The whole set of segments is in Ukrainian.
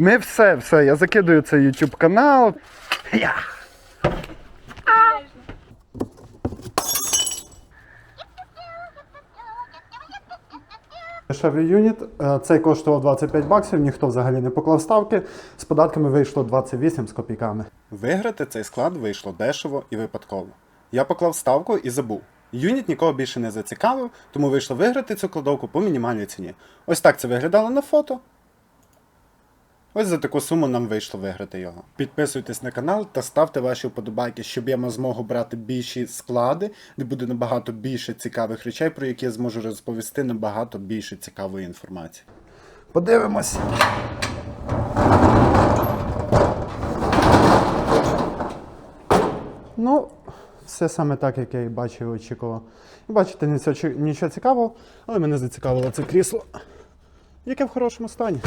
Ми все, все, я закидую цей YouTube канал. Я. Дешевий юніт. Е, Цей коштував 25 баксів, ніхто взагалі не поклав ставки. З податками вийшло 28 з копійками. Виграти цей склад вийшло дешево і випадково. Я поклав ставку і забув. Юніт нікого більше не зацікавив, тому вийшло виграти цю кладовку по мінімальній ціні. Ось так це виглядало на фото. Ось за таку суму нам вийшло виграти його. Підписуйтесь на канал та ставте ваші вподобайки, щоб я мав змогу брати більші склади, де буде набагато більше цікавих речей, про які я зможу розповісти набагато більше цікавої інформації. Подивимось. Ну, все саме так, як я і бачив і очікував. Бачите, нічого, цікавого, але мене зацікавило це крісло, яке в хорошому стані.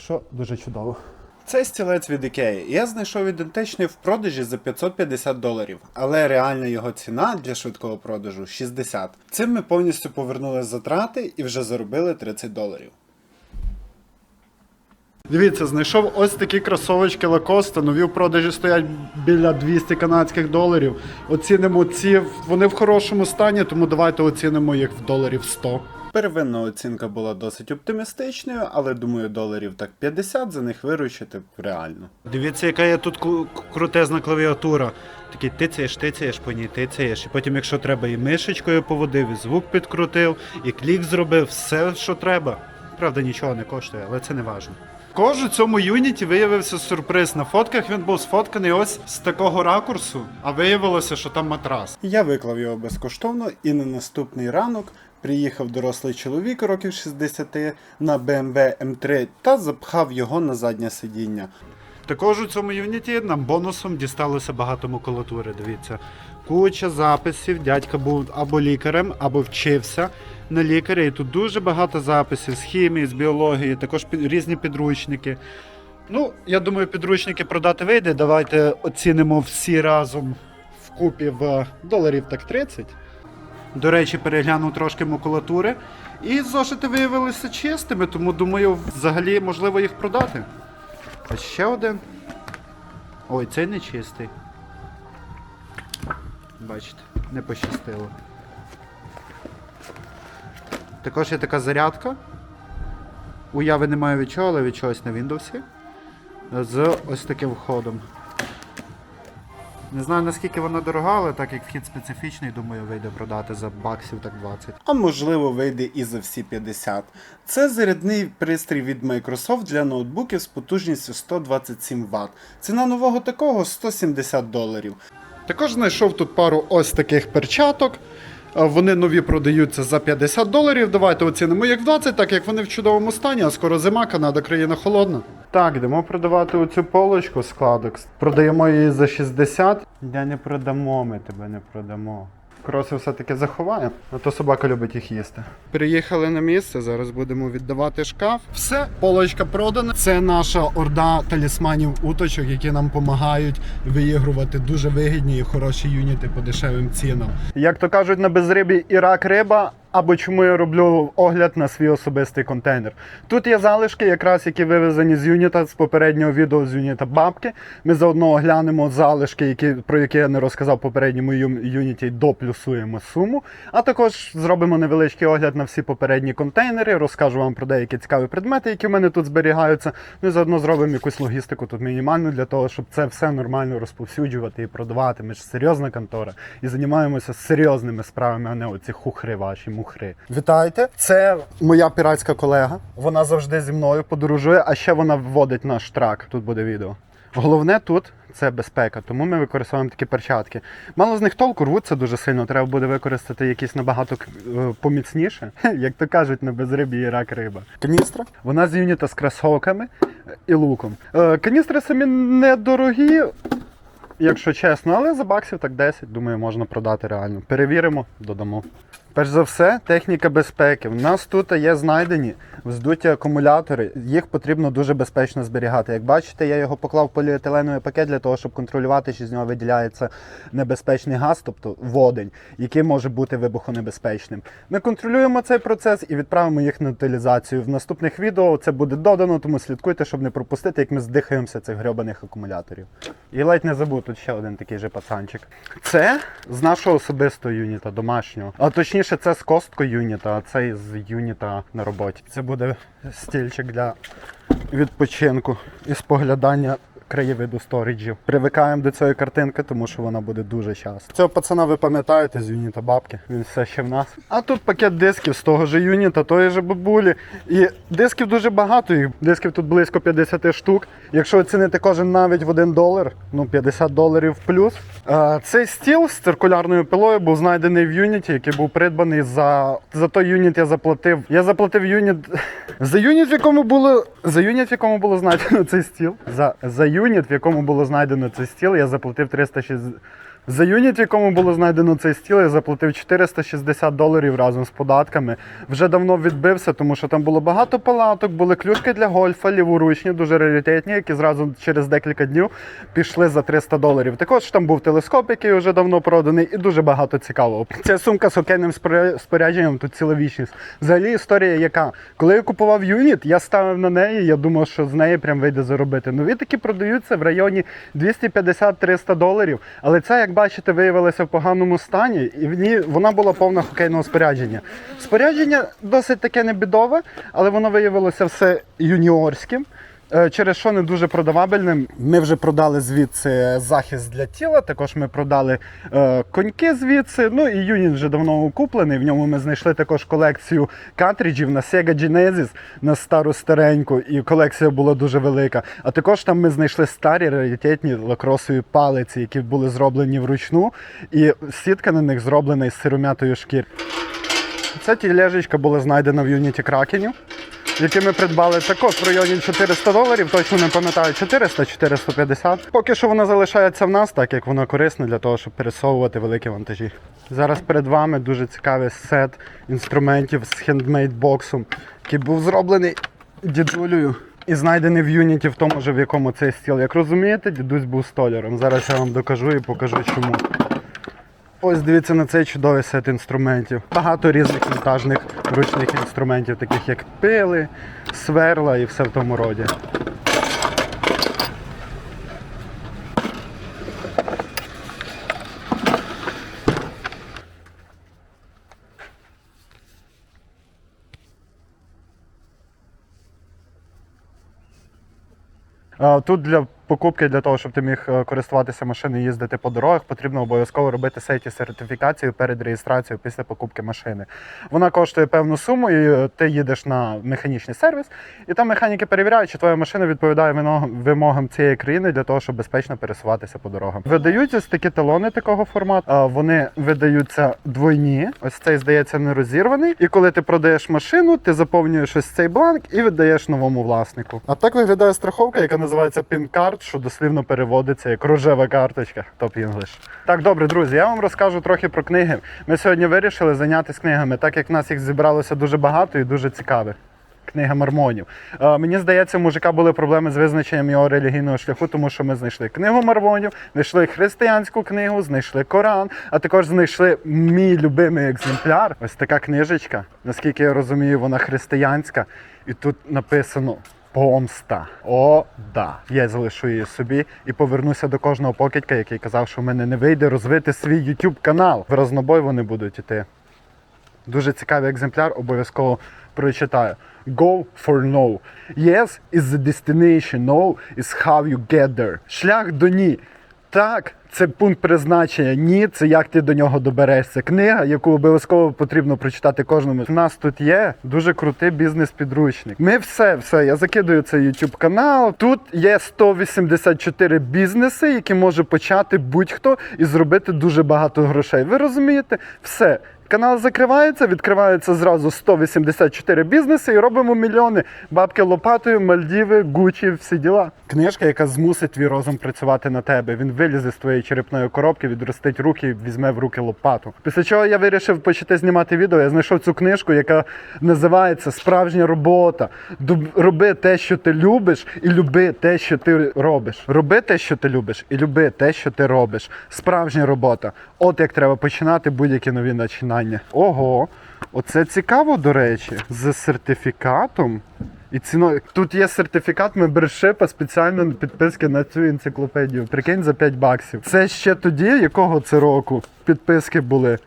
Що дуже чудово. Цей стілець від Ікеї я знайшов ідентичний в продажі за 550 доларів, але реальна його ціна для швидкого продажу 60. Цим ми повністю повернули затрати і вже заробили 30 доларів. Дивіться, знайшов ось такі кросовочки Lacoste, нові в продажі стоять біля 200 канадських доларів. Оцінимо ці, вони в хорошому стані, тому давайте оцінимо їх в доларів 100. Первинна оцінка була досить оптимістичною, але думаю, доларів так 50 за них виручити реально. Дивіться, яка є тут крутезна клавіатура. Такий тицяєш, тицяєш по ній, тицяєш. І потім, якщо треба, і мишечкою поводив, і звук підкрутив, і клік зробив, все, що треба. Правда, нічого не коштує, але це не важливо. Також у цьому юніті виявився сюрприз. На фотках він був сфотканий ось з такого ракурсу, а виявилося, що там матрас. Я виклав його безкоштовно і на наступний ранок приїхав дорослий чоловік років 60 на BMW M3 та запхав його на заднє сидіння. Також у цьому юніті нам бонусом дісталося багато макулатури. Дивіться, куча записів. Дядька був або лікарем, або вчився на лікаря. І тут дуже багато записів з хімії, з біології, також різні підручники. Ну, я думаю, підручники продати вийде. Давайте оцінимо всі разом вкупі в доларів так 30. До речі, переглянув трошки макулатури. І зошити виявилися чистими, тому думаю, взагалі можливо їх продати. Ось ще один. Ой, цей не чистий. Бачите, не пощастило. Також є така зарядка. Уяви немає від чого, але від чогось на Windows. З ось таким входом. Не знаю наскільки вона дорога, але так як вхід специфічний, думаю, вийде продати за баксів так 20. а можливо вийде і за всі 50. Це зарядний пристрій від Microsoft для ноутбуків з потужністю 127 Вт. Ціна нового такого 170 доларів. Також знайшов тут пару ось таких перчаток. Вони нові продаються за 50 доларів. Давайте оцінимо їх в 20, так як вони в чудовому стані, а скоро зима, Канада країна холодна. Так, йдемо продавати оцю полочку складок. Продаємо її за 60. Я не продамо, ми тебе не продамо. Кроси все-таки заховаємо, а то собака любить їх їсти. Приїхали на місце, зараз будемо віддавати шкаф. Все, полочка продана. Це наша орда талісманів уточок, які нам допомагають виігрувати дуже вигідні і хороші юніти по дешевим цінам. Як то кажуть на безрибі і рак риба. Або чому я роблю огляд на свій особистий контейнер. Тут є залишки, якраз які вивезені з юніта з попереднього відео з юніта бабки. Ми заодно оглянемо залишки, які, про які я не розказав попередньому юніті, доплюсуємо суму. А також зробимо невеличкий огляд на всі попередні контейнери, розкажу вам про деякі цікаві предмети, які в мене тут зберігаються. І заодно зробимо якусь логістику тут мінімальну для того, щоб це все нормально розповсюджувати і продавати. Ми ж серйозна контора і займаємося серйозними справами, а не оці хухри ваші мухри. Вітайте! Це моя піратська колега. Вона завжди зі мною подорожує, а ще вона вводить наш трак. Тут буде відео. Головне тут це безпека, тому ми використовуємо такі перчатки. Мало з них толку рвуться дуже сильно. Треба буде використати якісь набагато е, поміцніше, як то кажуть, на безрибі і рак риба. Каністра. Вона з юніта з кросовками е, і луком. Е, Каністри самі недорогі, якщо чесно, але за баксів так 10, думаю, можна продати реально. Перевіримо, додамо. Перш за все, техніка безпеки. У нас тут є знайдені вздуті акумулятори. Їх потрібно дуже безпечно зберігати. Як бачите, я його поклав в поліетиленовий пакет для того, щоб контролювати, чи з нього виділяється небезпечний газ, тобто водень, який може бути вибухонебезпечним. Ми контролюємо цей процес і відправимо їх на утилізацію. В наступних відео це буде додано, тому слідкуйте, щоб не пропустити, як ми здихаємося цих грьобаних акумуляторів. І ледь не забув, тут ще один такий же пацанчик. Це з нашого особистого юніта, домашнього. А точніше, це з костко юніта, а цей з юніта на роботі. Це буде стільчик для відпочинку і споглядання краєвиду сторіджів. Привикаємо до цієї картинки, тому що вона буде дуже часто. Цього пацана ви пам'ятаєте з юніта бабки. Він все ще в нас. А тут пакет дисків з того ж юніта, тої ж бабулі. І дисків дуже багато. Їх дисків тут близько 50 штук. Якщо оцінити кожен навіть в 1 долар, ну 50 доларів плюс. Цей стіл з циркулярною пилою був знайдений в юніті, який був придбаний за, за той юніт. Я заплатив. Я заплатив юніт за юніт, в якому було за юніт, в якому було знайдено цей стіл. За, за юніт, в якому було знайдено цей стіл, я заплатив 360. За юніт, якому було знайдено цей стіл, я заплатив 460 доларів разом з податками. Вже давно відбився, тому що там було багато палаток, були клюшки для гольфа, ліворучні, дуже раритетні, які зразу через декілька днів пішли за 300 доларів. Також там був телескоп, який вже давно проданий, і дуже багато цікавого. Ця сумка з окейним спорядженням тут ціла вічність. Взагалі історія яка? Коли я купував юніт, я ставив на неї, я думав, що з неї прям вийде заробити. Нові такі продаються в районі 250-300 доларів. Але ця, як бачите, виявилася в поганому стані, і в ній вона була повна хокейного спорядження. Спорядження досить таке небідове, але воно виявилося все юніорським. Е, Через що не дуже продавабельним. Ми вже продали звідси захист для тіла. Також ми продали е, коньки звідси. Ну і юніт вже давно куплений. В ньому ми знайшли також колекцію картриджів на Sega Genesis на стару стареньку, і колекція була дуже велика. А також там ми знайшли старі раритетні лакросові палиці, які були зроблені вручну, і сітка на них зроблена із сиромятої шкір. Ця тілежечка була знайдена в юніті кракенів, які ми придбали також в районі 400 доларів, точно не пам'ятаю, 400-450. Поки що вона залишається в нас, так як вона корисна для того, щоб пересовувати великі вантажі. Зараз перед вами дуже цікавий сет інструментів з хендмейд-боксом, який був зроблений дідулею. І знайдений в юніті в тому ж, в якому цей стіл. Як розумієте, дідусь був столяром. Зараз я вам докажу і покажу чому. Ось дивіться на цей чудовий сет інструментів. Багато різних вінтажних ручних інструментів, таких як пили, сверла і все в тому роді. Тут для покупки, для того, щоб ти міг е, користуватися машиною, їздити по дорогах, потрібно обов'язково робити сейті сертифікацію перед реєстрацією після покупки машини. Вона коштує певну суму, і е, ти їдеш на механічний сервіс, і там механіки перевіряють, чи твоя машина відповідає вимогам цієї країни для того, щоб безпечно пересуватися по дорогам. Видають ось такі талони такого формату. Е, Вони видаються двойні. Ось цей здається не розірваний. І коли ти продаєш машину, ти заповнюєш ось цей бланк і віддаєш новому власнику. А так виглядає страховка, яка називається PIN-карт, що дослівно переводиться як рожева карточка. Топ English. Так, добре, друзі, я вам розкажу трохи про книги. Ми сьогодні вирішили зайнятися книгами, так як в нас їх зібралося дуже багато і дуже цікавих. Книга Мормонів. Е, мені здається, у мужика були проблеми з визначенням його релігійного шляху, тому що ми знайшли книгу Мормонів, знайшли християнську книгу, знайшли Коран, а також знайшли мій любимий екземпляр. Ось така книжечка. Наскільки я розумію, вона християнська. І тут написано. Помста. О, да. Я залишу її собі і повернуся до кожного покидька, який казав, що в мене не вийде розвити свій YouTube канал. В рознобой вони будуть іти. Дуже цікавий екземпляр, обов'язково прочитаю. Go for no. Yes is the destination. No is how you get there. Шлях до ні. Так, це пункт призначення. Ні, це як ти до нього доберешся. Книга, яку обов'язково потрібно прочитати кожному. У нас тут є дуже крутий бізнес-підручник. Ми все, все. Я закидую цей YouTube канал. Тут є 184 бізнеси, які може почати будь-хто і зробити дуже багато грошей. Ви розумієте? Все. Канал закривається, відкривається зразу 184 бізнеси і робимо мільйони. Бабки лопатою, Мальдіви, Гучі, всі діла. Книжка, яка змусить твій розум працювати на тебе. Він вилізе з твоєї черепної коробки, відростить руки і візьме в руки лопату. Після чого я вирішив почати знімати відео. Я знайшов цю книжку, яка називається Справжня робота. Роби те, що ти любиш, і люби те, що ти робиш. Роби те, що ти любиш, і люби те, що ти робиш. Справжня робота. От як треба починати будь-які нові починання. Ого, оце цікаво, до речі, з сертифікатом. І ціною. Тут є сертифікат мембершипа спеціально підписки на цю енциклопедію. Прикинь за 5 баксів. Це ще тоді, якого це року підписки були.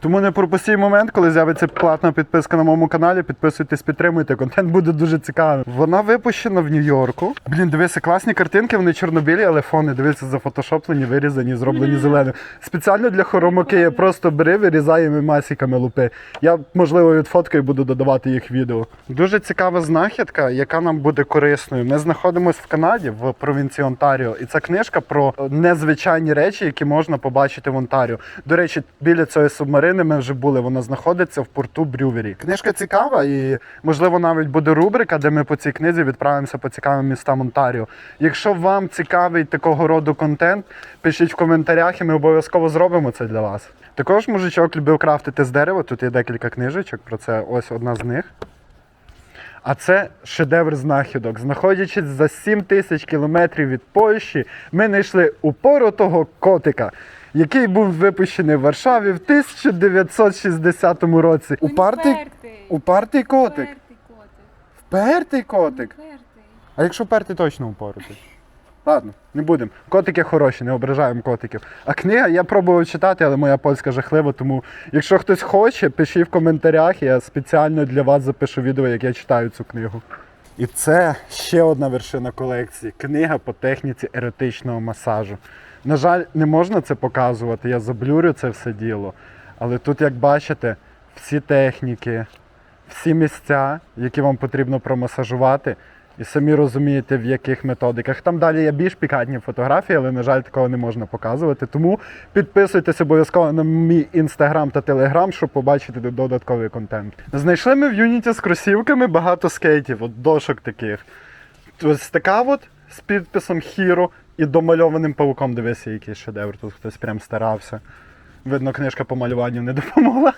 Тому не пропустіть момент, коли з'явиться платна підписка на моєму каналі. Підписуйтесь, підтримуйте. Контент буде дуже цікавим. Вона випущена в Нью-Йорку. Блін, дивися, класні картинки, вони чорнобілі, але фони. Дивіться, зафотошоплені, вирізані, зроблені зеленим. Спеціально для хоромаки просто бери, вирізай і масиками лупи. Я, можливо, відфоткаю і буду додавати їх відео. Дуже цікава знахідка, яка нам буде корисною. Ми знаходимося в Канаді, в провінції Онтаріо, і це книжка про незвичайні речі, які можна побачити в Онтаріо. До речі, біля цієї субмарини ми вже були. Вона знаходиться в порту Брювері. Книжка цікава, і можливо навіть буде рубрика, де ми по цій книзі відправимося по цікавим містам Онтаріо. Якщо вам цікавий такого роду контент, пишіть в коментарях, і ми обов'язково зробимо це для вас. Також мужичок любив крафтити з дерева. Тут є декілька книжечок про це. Ось одна з них. А це шедевр знахідок. Знаходячись за 7 тисяч кілометрів від Польщі, ми знайшли упоротого котика, який був випущений в Варшаві в 1960 році. Упартий, упартий котик. Упертий котик. Впертий котик. Упертий. А якщо впертий, точно упоротий. Ладно, не будемо. Котики хороші, не ображаємо котиків. А книга я пробував читати, але моя польська жахлива, тому якщо хтось хоче, пишіть в коментарях, я спеціально для вас запишу відео, як я читаю цю книгу. І це ще одна вершина колекції. Книга по техніці еротичного масажу. На жаль, не можна це показувати, я заблюрю це все діло. Але тут, як бачите, всі техніки, всі місця, які вам потрібно промасажувати, і самі розумієте, в яких методиках. Там далі є більш пікантні фотографії, але, на жаль, такого не можна показувати. Тому підписуйтесь обов'язково на мій інстаграм та телеграм, щоб побачити додатковий контент. Знайшли ми в Юніті з кросівками багато скейтів, от дошок таких. Ось така от з підписом Hero і домальованим павуком. Дивися, який шедевр. Тут хтось прям старався. Видно, книжка по малюванню не допомогла.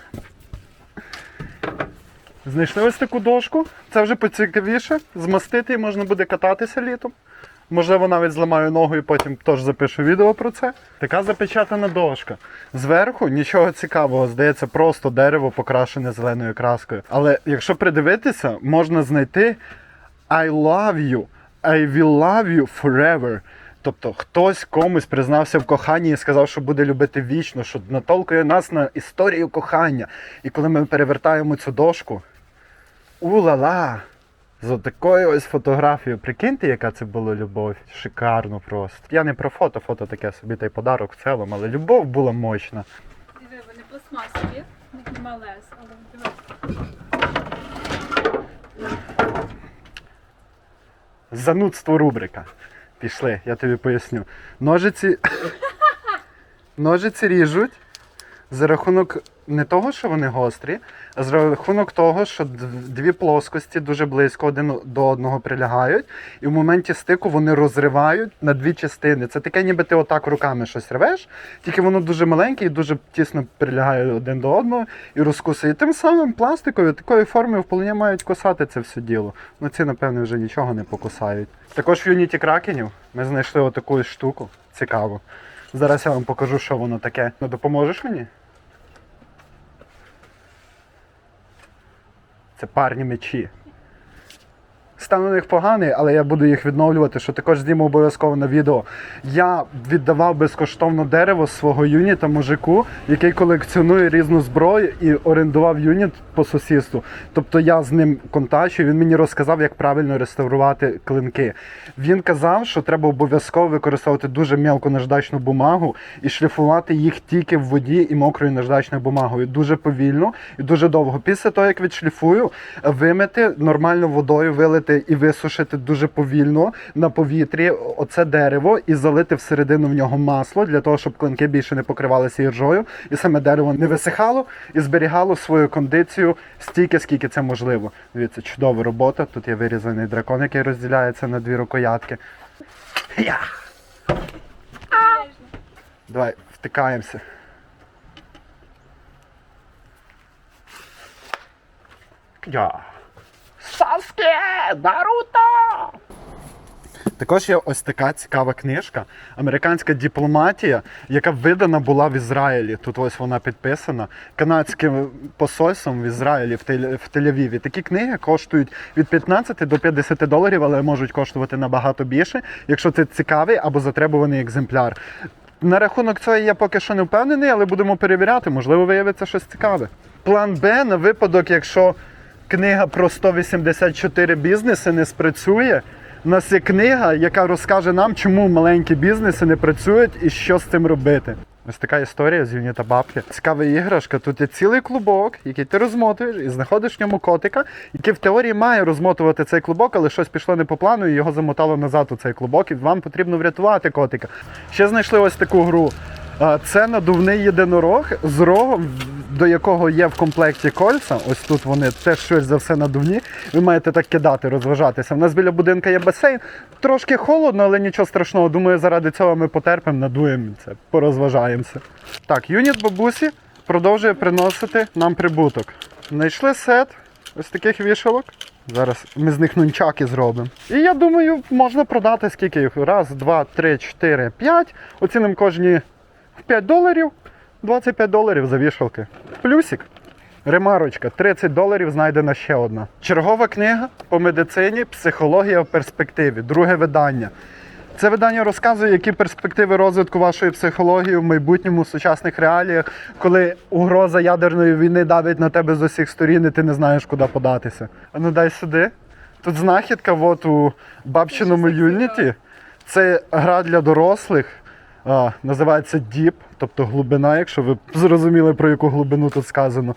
Знайшли ось таку дошку. Це вже поцікавіше. Змастити і можна буде кататися літом. Можливо, навіть зламаю ногу і потім теж запишу відео про це. Така запечатана дошка. Зверху нічого цікавого, здається, просто дерево покрашене зеленою краскою. Але якщо придивитися, можна знайти I love you, I will love you forever. Тобто хтось комусь признався в коханні і сказав, що буде любити вічно, що натолкує нас на історію кохання. І коли ми перевертаємо цю дошку, у-ла-ла! З такою ось фотографією. Прикиньте, яка це була любов. Шикарно просто. Я не про фото, фото таке собі та й подарок в цілому, але любов була мощна. Диви, вони пластмасові, в них нема лез, але диви. Занудство рубрика. Пішли, я тобі поясню. Ножиці. Ножиці ріжуть за рахунок не того, що вони гострі, а за рахунок того, що дві плоскості дуже близько один до одного прилягають, і в моменті стику вони розривають на дві частини. Це таке, ніби ти отак руками щось рвеш, тільки воно дуже маленьке і дуже тісно прилягає один до одного і розкусує. Тим самим пластикові такої форми вполне мають кусати це все діло. Ну ці, напевне, вже нічого не покусають. Також в юніті кракенів ми знайшли отаку штуку. Цікаво. Зараз я вам покажу, що воно таке. Ну допоможеш мені? Це парні мечі. Стан у них поганий, але я буду їх відновлювати, що також зніму обов'язково на відео. Я віддавав безкоштовно дерево свого юніта мужику, який колекціонує різну зброю і орендував юніт по сусідству. Тобто я з ним контачу, він мені розказав, як правильно реставрувати клинки. Він казав, що треба обов'язково використовувати дуже мелку наждачну бумагу і шліфувати їх тільки в воді і мокрою наждачною бумагою. Дуже повільно і дуже довго. Після того, як відшліфую, вимити нормально водою, вилити висушити і висушити дуже повільно на повітрі оце дерево і залити всередину в нього масло для того, щоб клинки більше не покривалися іржою, і саме дерево не висихало і зберігало свою кондицію стільки, скільки це можливо. Дивіться, чудова робота. Тут є вирізаний дракон, який розділяється на дві рукоятки. Давай, втикаємося. Я. Саске! Наруто! Також є ось така цікава книжка Американська дипломатія, яка видана була в Ізраїлі. Тут ось вона підписана канадським посольством в Ізраїлі в Тель- в Тель-Авіві. Такі книги коштують від 15 до 50 доларів, але можуть коштувати набагато більше, якщо це цікавий або затребуваний екземпляр. На рахунок цього я поки що не впевнений, але будемо перевіряти, можливо, виявиться щось цікаве. План Б на випадок, якщо книга про 184 бізнеси не спрацює. У нас є книга, яка розкаже нам, чому маленькі бізнеси не працюють і що з цим робити. Ось така історія з юніта бабки. Цікава іграшка. Тут є цілий клубок, який ти розмотуєш і знаходиш в ньому котика, який в теорії має розмотувати цей клубок, але щось пішло не по плану і його замотало назад у цей клубок, і вам потрібно врятувати котика. Ще знайшли ось таку гру. Це надувний єдинорог з рогом, до якого є в комплекті кольця. Ось тут вони теж щось за все надувні. Ви маєте так кидати, розважатися. У нас біля будинка є басейн. Трошки холодно, але нічого страшного. Думаю, заради цього ми потерпимо, надуємо це, порозважаємося. Так, юніт бабусі продовжує приносити нам прибуток. Знайшли сет ось таких вішалок. Зараз ми з них нунчаки зробимо. І я думаю, можна продати скільки їх? Раз, два, три, чотири, п'ять. Оцінимо кожні 5 доларів. 25 доларів за вішалки. Плюсик. Ремарочка, 30 доларів знайдена ще одна. Чергова книга по медицині Психологія в перспективі. Друге видання. Це видання розказує, які перспективи розвитку вашої психології в майбутньому в сучасних реаліях, коли угроза ядерної війни давить на тебе з усіх сторін, і ти не знаєш, куди податися. А ну дай сюди. Тут знахідка от у бабчиному юніті. Це гра для дорослих. А, називається Deep, тобто глибина, якщо ви зрозуміли, про яку глибину тут сказано.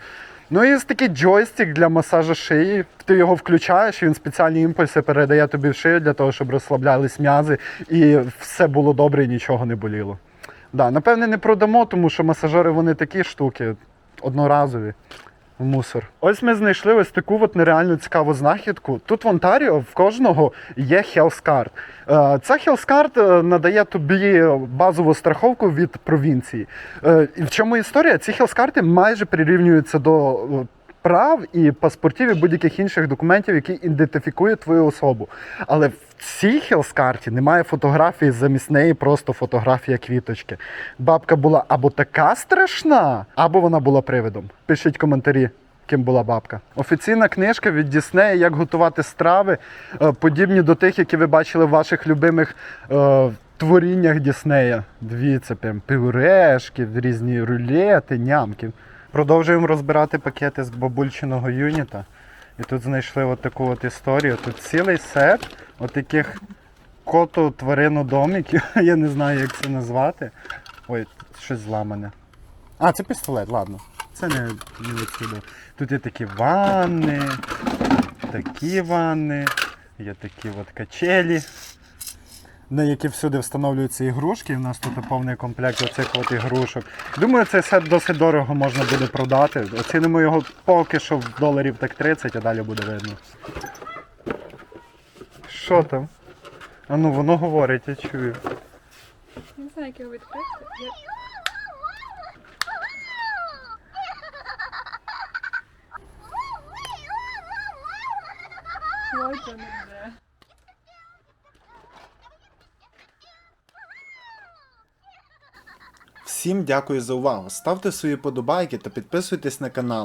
Ну і ось такий джойстик для масажу шиї. Ти його включаєш, він спеціальні імпульси передає тобі в шию для того, щоб розслаблялись м'язи і все було добре і нічого не боліло. Да, напевне, не продамо, тому що масажери вони такі штуки одноразові. В мусор. Ось ми знайшли ось таку от нереально цікаву знахідку. Тут в Онтаріо в кожного є. Е, Ця е, надає тобі базову страховку від провінції. Е, в чому історія? Ці Card майже прирівнюються до е, прав і паспортів і будь-яких інших документів, які ідентифікують твою особу. Але в цій хелскарті немає фотографії замість неї, просто фотографія квіточки. Бабка була або така страшна, або вона була привидом. Пишіть коментарі. Ким була бабка. Офіційна книжка від Діснея, як готувати страви, е, подібні до тих, які ви бачили в ваших любимих е, творіннях Діснея. Дивіться, прям пюрешки, різні рулети, нямки. Продовжуємо розбирати пакети з бабульчиного юніта. І тут знайшли от таку от історію. Тут цілий сет от таких коту тваринодомиків. Я не знаю, як це назвати. Ой, щось зламане. А, це пістолет, ладно. Це не, не відсюди. Тут є такі ванни, такі ванни, є такі от качелі, на які всюди встановлюються ігрушки. У нас тут повний комплект оцих от ігрушок. Думаю, цей сет досить дорого можна буде продати. Оцінимо його поки що в доларів так 30, а далі буде видно. Що там? А ну воно говорить, я чую. Не знаю, як його відкрити. Я... Всім дякую за увагу. Ставте свої подобайки та підписуйтесь на канал.